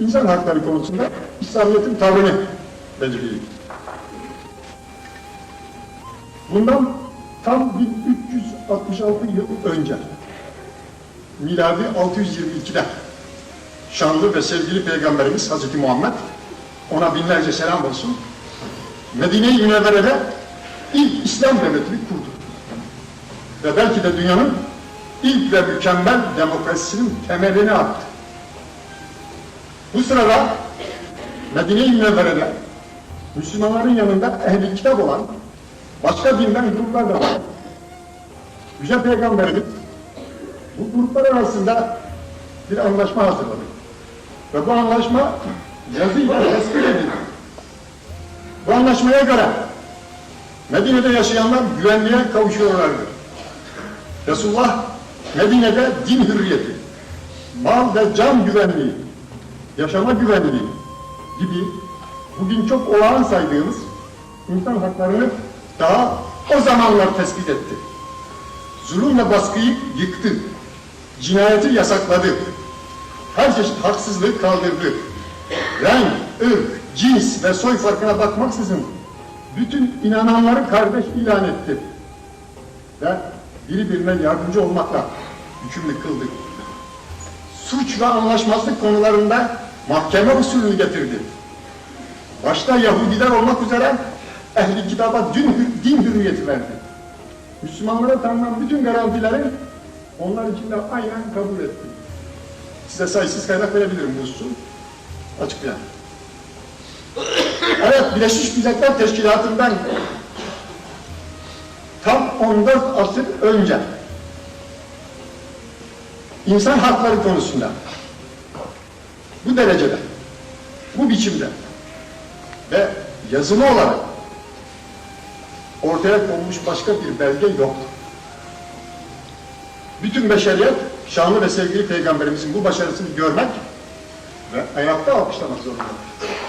insan hakları konusunda İslamiyet'in tavrını belirleyecek. Bundan tam 1366 yıl önce, miladi 622'de şanlı ve sevgili Peygamberimiz Hazreti Muhammed, ona binlerce selam olsun, Medine-i Münevvere'de ilk İslam devletini kurdu. Ve belki de dünyanın ilk ve mükemmel demokrasisinin temelini attı. Bu sırada Medine-i Münevvere'de Müslümanların yanında ehli kitap olan başka dinden gruplar da var. Yüce Peygamberimiz bu gruplar arasında bir anlaşma hazırladı. Ve bu anlaşma yazıyla tespit edildi. Bu anlaşmaya göre Medine'de yaşayanlar güvenliğe kavuşuyorlardı. Resulullah Medine'de din hürriyeti, mal ve can güvenliği, yaşama güvenliği gibi bugün çok olağan saydığımız insan haklarını daha o zamanlar tespit etti. Zulüm ve baskıyı yıktı. Cinayeti yasakladı. Her çeşit haksızlığı kaldırdı. Renk, ırk, cins ve soy farkına bakmaksızın bütün inananları kardeş ilan etti. Ve birbirine yardımcı olmakla yükümlü kıldı. Suç ve anlaşmazlık konularında mahkeme usulünü getirdi. Başta Yahudiler olmak üzere ehli kitaba din, din hürriyeti verdi. Müslümanlara tanınan bütün garantileri onlar için de aynen kabul etti. Size sayısız kaynak verebilirim bu hususu. Açıklayan. Evet, Birleşmiş Milletler Teşkilatı'ndan tam 14 asır önce insan hakları konusunda bu derecede, bu biçimde ve yazılı olarak ortaya konmuş başka bir belge yoktur. Bütün beşeriyet şanlı ve sevgili peygamberimizin bu başarısını görmek ve ayakta alkışlamak zorundadır.